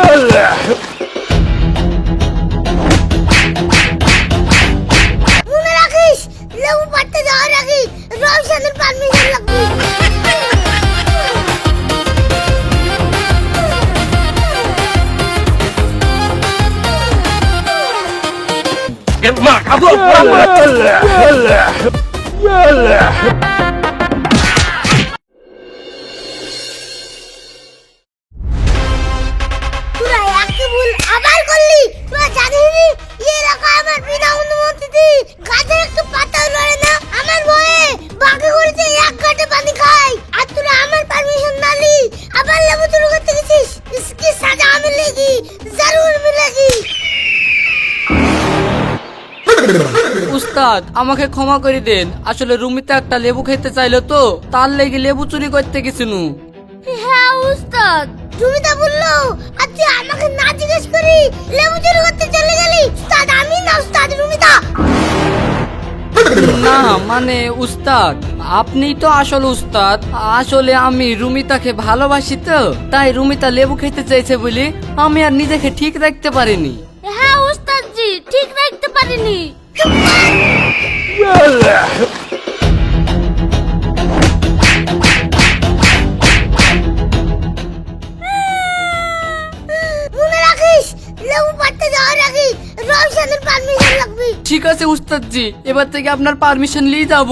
Ugh. করলি তোরা জানিস নি এই এলাকা আমার বিনা অনুমতিতে গাছের একটু পাতাও লড়ে না আমার ভয়ে বাকি করেছে এক ঘাটে পানি খাই আর তোরা আমার পারমিশন নালি আবার লেবু চুরি করতে গেছিস इसकी सजा मिलेगी जरूर मिलेगी উস্তাদ আমাকে ক্ষমা করে দেন আসলে রুমিতে একটা লেবু খেতে চাইলো তো তার লেগে লেবু চুরি করতে গেছিনু হ্যাঁ উস্তাদ তুমি তো বললো আর তুই আমাকে মানে উস্তাদ আপনি তো আসল উস্তাদ আসলে আমি রুমিতাকে ভালোবাসি তো তাই রুমিতা লেবু খেতে চাইছে বলে আমি আর নিজেকে ঠিক রাখতে পারিনি। হ্যাঁ উস্তাদ জি ঠিক রাখতে পারিনি। ঠিক আছে উস্তাদ জি এবার থেকে আপনার পারমিশন নিয়ে যাব।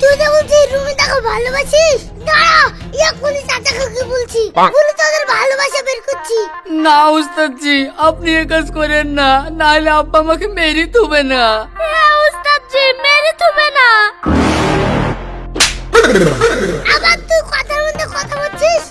তুই বলছিস রুমিতাকে ভালোবাসিস? দাঁড়া এক্ষুনি চাচাকে বলছি। বলে তোদের ভালোবাসা বের করছি। না আপনি এ কাজ করেন না। নাহলে আব্বা আমাকে মেরে তুবে না। হ্যাঁ মেরে না। আবার তুই কথার মধ্যে কথা বলছিস?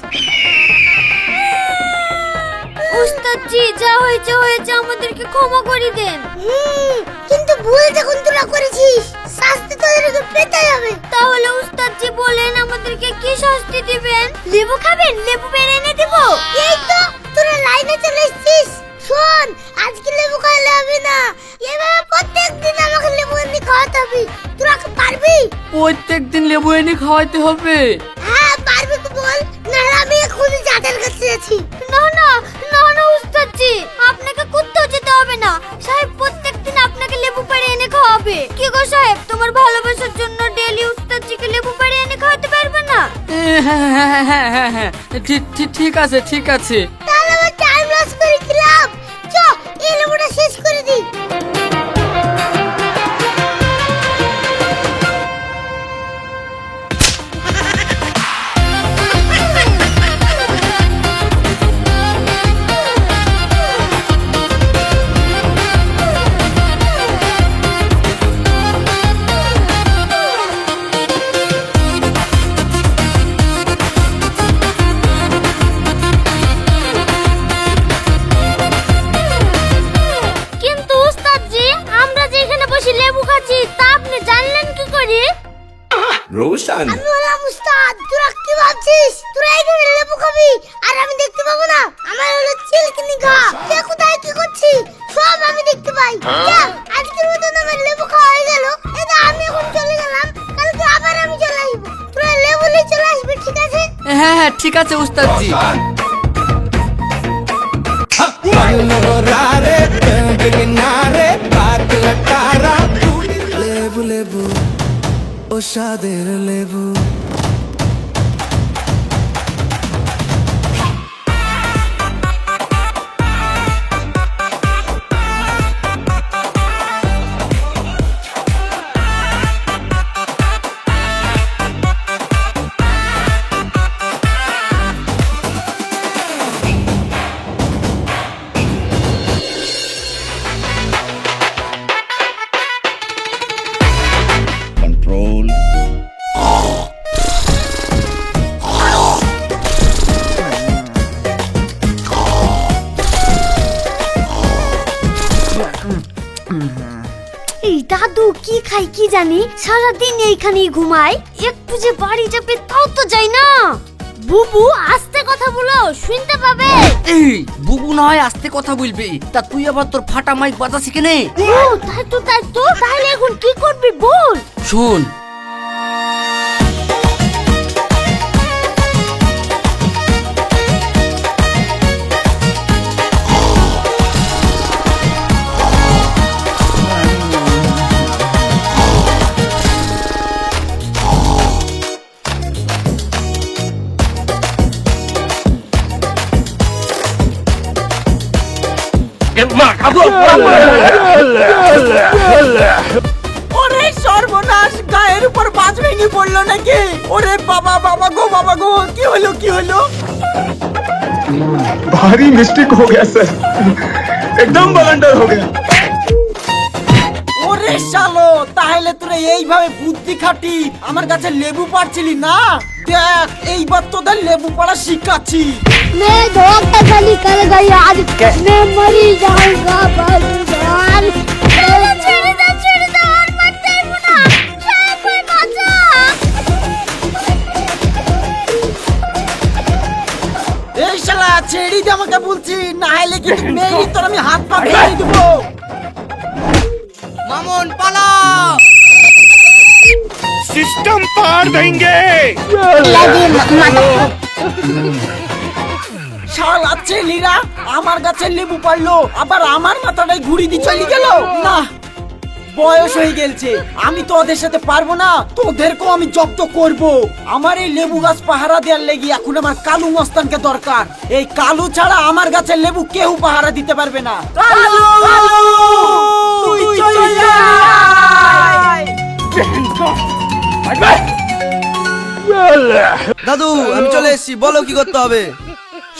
উস্তাদ জি যা হয়েছে হয়েছে আমাদেরকে ক্ষমা করে দেন। হুম কিন্তু ভুল যখন তোরা করেছিস শাস্তি তোদেরকে পেতে হবে। তাহলে উস্তাদজি বলেন আমাদেরকে কি শাস্তি দিবেন? লেবু খাবেন? লেবু বের এনে দেব? এই তো তোরা লাইনে চলে এসেছিস। শোন আজকে লেবু খাওয়ালে হবে না। এভাবে প্রত্যেক দিন আমাকে লেবু এনে খাওয়াতে হবে। তোরা কি পারবি? প্রত্যেক দিন লেবু এনে খাওয়াইতে হবে? হ্যাঁ পারবি তো বল। না আমি এখনই চাচার কাছে যাচ্ছি। না না না না উস্তাদ জি আপনাকে কোথাও যেতে হবে না। সাহেব প্রত্যেকদিন আপনাকে লেবু পেড়ে এনে খাওয়াবে। কি গো সাহেব তোমার ভালোবাসার জন্য ডেলি উস্তাদ জিকে লেবু পেড়ে এনে খাওয়াতে পারবে না? হ্যাঁ হ্যাঁ হ্যাঁ হ্যাঁ হ্যাঁ ঠিক ঠিক ঠিক আছে ঠিক আছে। আজকের মতন আমার লেবু খাওয়া হয়ে গেল। এটা আমি এখন চলে গেলাম কালকে আবার আমি চলে আসব। তোরা লেবু নিয়ে চলে আসবি ঠিক আছে? হ্যাঁ হ্যাঁ ঠিক আছে উস্তাদ জি লেবু লেবু ও স্বাদের লেবু। দাদু কি খাই কি জানি? সারাদিন এইখানেই ঘুমায়। একটু যে বাড়ি যাবে তাও তো যাই না। বুবু আস্তে কথা বলো শুনতে পাবে? এই বুবু নয় আস্তে কথা বলবি। তা তুই আবার তোর ফাটা মাইক বাজা শিখে নে ও তাই তো তাই তো। তাহলে এখন কি করবি বল? শোন ওরে সর্বনাশ গায়ের উপর বাজ ভেঙে পড়লো নাকি ওরে বাবা বাবা গো বাবা গো কি হলো কি হলো भारी मिस्टेक हो गया सर एकदम बलंडर हो गया ওরে শালো তাহলে তোরা এইভাবে বুদ্ধি খাটি আমার কাছে লেবু পাড়ছিলি না দেখ এইবার তোদের লেবু পাড়া শিখাচ্ছি मैं धोखा धड़ी कर गई आज मैं मरी जाऊंगा भगवान ছেড়ে দাও ছেড়ে দাও আর মত দেবো না সাহেব ভাই বাঁচা এই শালা ছেড়ি দে আমাকে বলছি না হলে কিন্তু মেয়েরই তোর আমি হাত পা ভেঙে দেবো মামুন পালা सिस्टम पार देंगे শালা ছেলিরা আমার গাছের লেবু পারলো আবার আমার মাথাটাই ঘুরি দিয়ে চলে গেল না বয়স হয়ে গেছে আমি তো ওদের সাথে পারবো না তোদেরকেও আমি জব্দ করব আমার এই লেবু গাছ পাহারা দেওয়ার লেগে এখন আমার কালু মস্তানকে দরকার এই কালু ছাড়া আমার গাছের লেবু কেউ পাহারা দিতে পারবে না কালু তুই চলে আয়। দাদু আমি চলে এসেছি বলো কি করতে হবে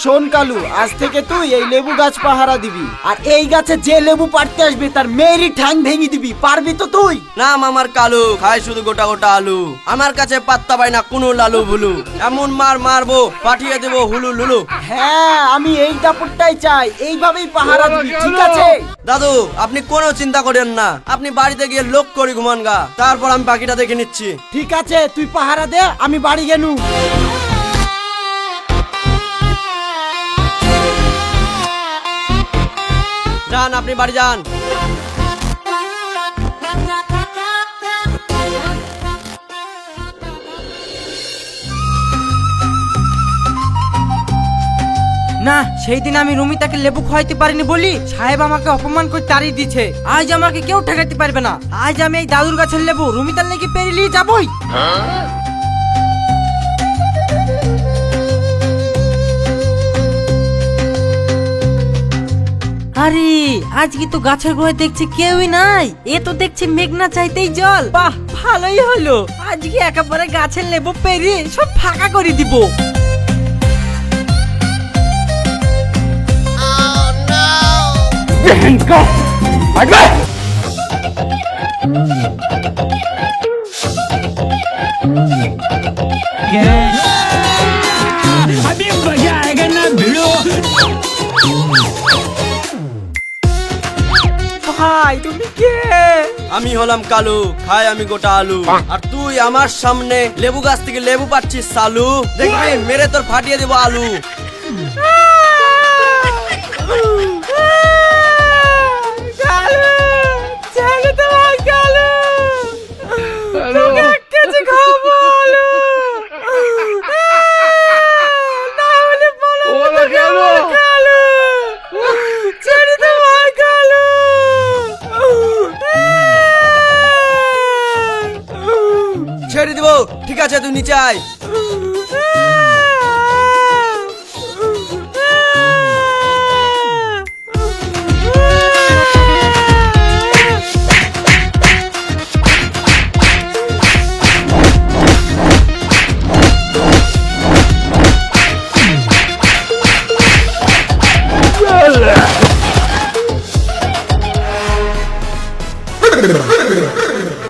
শোন কালু আজ থেকে তুই এই লেবু গাছ পাহারা দিবি। আর এই গাছে যে লেবু পাড়তে আসবে তার মেয়েরই ঠ্যাং ভেঙে দিবি। পারবি তো তুই? না মামার কালু খায় শুধু গোটা গোটা আলু। আমার কাছে পাত্তা পাই না কোনো লালু ভুলু। এমন মার মারবো পাঠিয়ে দেবো হুলু লুলু। হ্যাঁ আমি এই দাপটটাই চাই। এইভাবেই পাহারা দিবি ঠিক আছে? দাদু আপনি কোনো চিন্তা করেন না। আপনি বাড়িতে গিয়ে লোক করি ঘুমান গা। তারপর আমি পাখিটা দেখে নিচ্ছি। ঠিক আছে তুই পাহারা দে আমি বাড়ি গেলু যান আপনি বাড়ি যান। না সেই দিন আমি রুমিতাকে লেবু খাওয়াইতে পারিনি বলি সাহেব আমাকে অপমান করে তাড়িয়ে দিছে আজ আমাকে কেউ ঠেকাতে পারবে না। আজ আমি এই দাদুর গাছের লেবু রুমিতার লেগে পেরিয়ে যাবই। আরে, আজকে তো গাছের গোড়ায় দেখছি কেউই নাই। এ তো দেখছি মেঘনা চাইতেই জল। বাহ, ভালোই হলো। আজকে একেবারে গাছের লেবু পেরিয়ে সব ফাঁকা করে দিব। আমি হলাম কালু খাই আমি গোটা আলু। আর তুই আমার সামনে লেবু গাছ থেকে লেবু পাচ্ছিস সালু দেখবি মেরে তোর ফাটিয়ে দেবো আলু। আছে তুই নিচে আয়।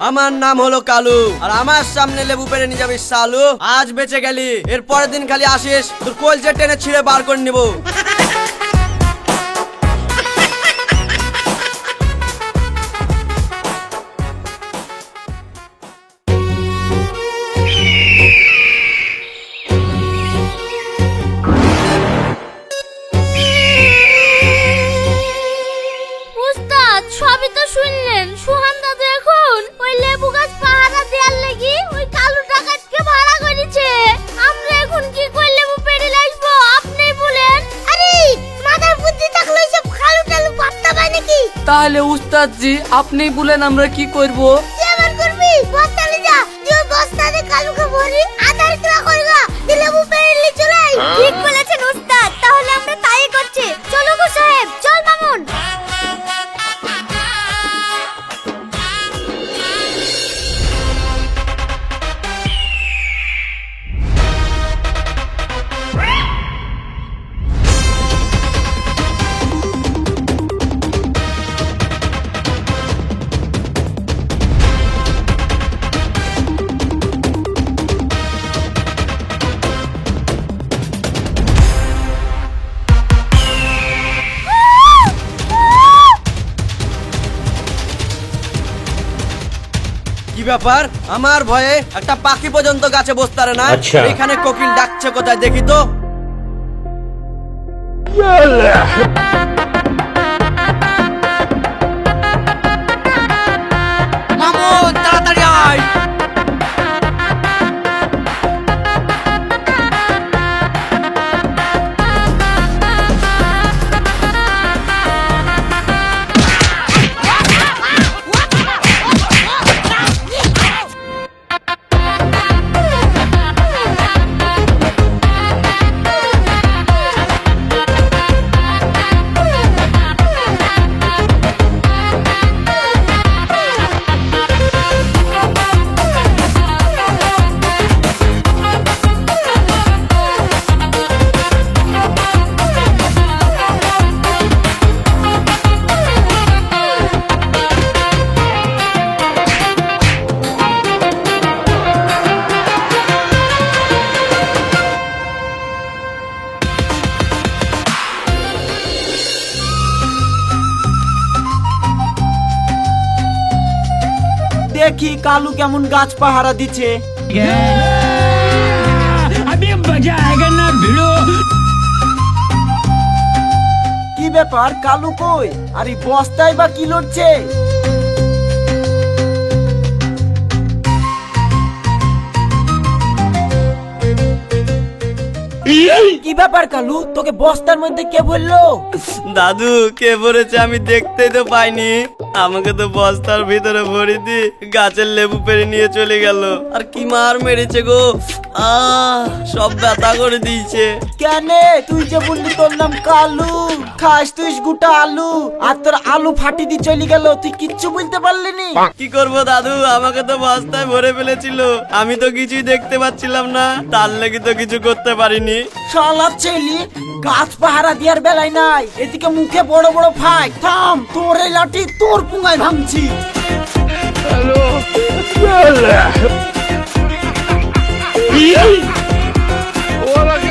আমার নাম হলো কালু, আর আমার সামনে লেবু পেরে নিয়ে যাবি সালু আজ বেঁচে গেলি, এর পরের দিন খালি আসিস, তোর কলজে টেনে ছিঁড়ে বার করে নিবো। তাহলে উস্তাদ জি আপনি বলেন আমরা কি করব? তুই আবার করবি? বস্তা যা। তুই বস্তাতে কালুকে ভরি আধার কিলা করগা। তুই লেবু চলে আয় ঠিক ব্যাপার? আমার ভয়ে একটা পাখি পর্যন্ত গাছে বসতে পারে না। আচ্ছা। এখানে কোকিল ডাকছে কোথায় দেখি তো। কালু কেমন গাছ পাহারা দিচ্ছে? কি ব্যাপার কালু কই? আর এই বস্তায় বা কি লড়ছে? কি ব্যাপার কালু? তোকে বস্তার মধ্যে কে বলল দাদু কে বলেছে আমি দেখতে তো পাইনি। আমাকে তো বস্তার ভিতরে ভরি দি গাছের লেবু পেরে নিয়ে চলে গেল। আর কি মার মেরেছে গো? আহ সব ব্যথা করে দিয়েছে। কেন? তুই যে বললি তোর নাম কালু। খাস তুই গোটা আলু। আর তোর আলু ফাটি দিয়ে চলে গেল। তুই কিচ্ছু বলতে পারলি নি। কি করব দাদু? আমাকে তো বস্তায় ভরে ফেলেছিল। আমি তো কিছুই দেখতে পাচ্ছিলাম না। তার লেগে তো কিছু করতে পারিনি। শালা ছেলি গাছ পাহারা দিয়ার বেলায় নাই। এদিকে মুখে বড় বড় ফাই। থাম, তোর এই লাঠি তোর পুঙ্গায় ভাঙছি। উস্তাদজি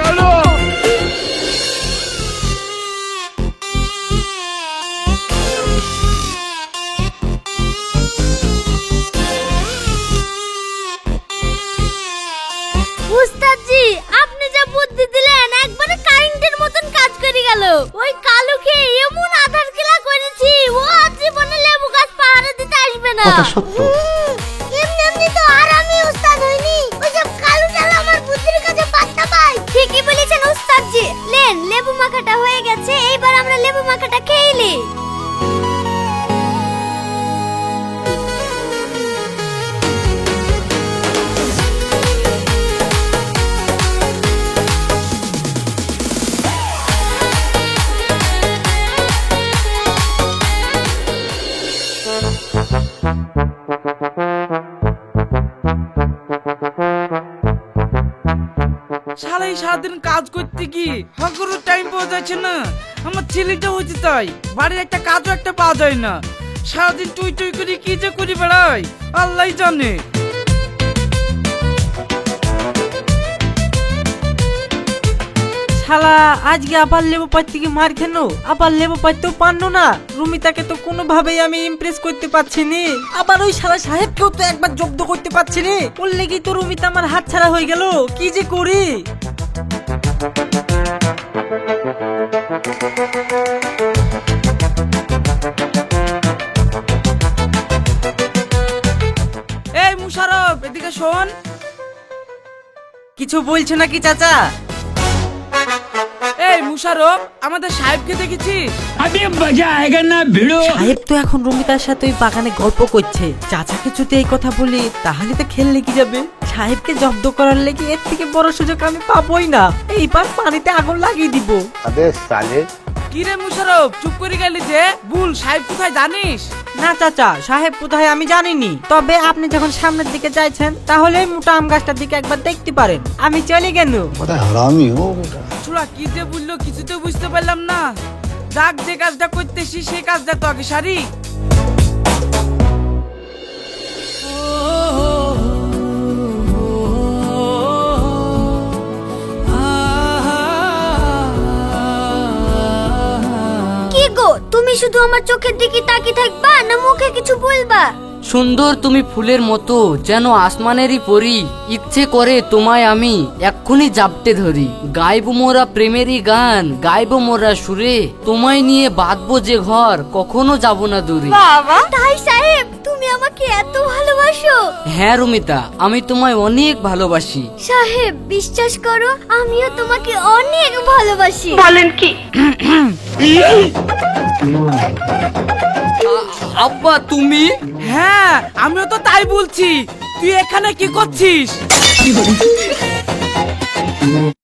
এই সারাদিন কাজ করতে কি হকরও টাইম পাওয়া যাচ্ছে না। আমার ছেলেটা হচ্ছে তাই, বাড়ির একটা কাজও একটা পাওয়া যায় না। সারাদিন টুই টুই করে কি যে করি বেড়াই? আল্লাহ জানে। শালা, আজকে আবার লেবু পাইতে কি মার খেন আবার লেবু পাইতেও পারল না। রুমিতাকে তো কোনোভাবেই আমি ইমপ্রেস করতে পারছি নি। আবার ওই শালা সাহেবকেও তো একবার জব্দ করতে পারছি নি। ওর লেগেই তো রুমিতা আমার হাত ছাড়া হয়ে গেল। কি যে করি? এই মুশারফ, এদিকে শোন। কিছু বলছো নাকি চাচা? মুশারফ আমাদের সাহেবকে দেখেছিস अभी मजा आएगा ना भिड़ो সাহেব তো এখন রুমিতার সাথে ওই বাগানে গল্প করছে চাচাকে যদি এই কথা বলি তাহলে তো খেল লেগে যাবে সাহেবকে জব্দ করার লেগে এর থেকে বড় সুযোগ আমি পাবোই না এইবার পানিতে আগুন লাগিয়ে দিব কি রে মুশারফ? চুপ করে গেলি যে? বুল সাহেব কোথায় জানিস? না চাচা সাহেব কোথায় আমি জানিনি। তবে আপনি যখন সামনের দিকে যাইছেন তাহলে মোটা আম গাছটার দিকে একবার দেখতে পারেন। আমি চলে গেল চুরা কি যে বলল কিছু তো বুঝতে পারলাম না। যাক যে কাজটা করতেছি সেই কাজটা তো আগে সারি। তুমি শুধু আমার চোখের দিকে তাকিয়ে থাকবা না মুখে কিছু বলবা? সুন্দর তুমি ফুলের মতো যেন আসমানেরই পরি। ইচ্ছে করে তোমায় আমি এক্ষুনি জাপটে ধরি। গাইব মোরা প্রেমেরই গান গাইব মোরা সুরে। তোমায় নিয়ে বাঁধবো যে ঘর কখনো যাব না দূরে। বাবা। তাই সাহেব আমাকে এত ভালোবাসো? হ্যাঁ রুমিতা আমি তোমায় অনেক ভালোবাসি। সাহেব বিশ্বাস করো আমিও তোমাকে অনেক ভালোবাসি। বলেন কি? আব্বা তুমি? হ্যাঁ আমিও তো তাই বলছি। তুই এখানে কি করছিস?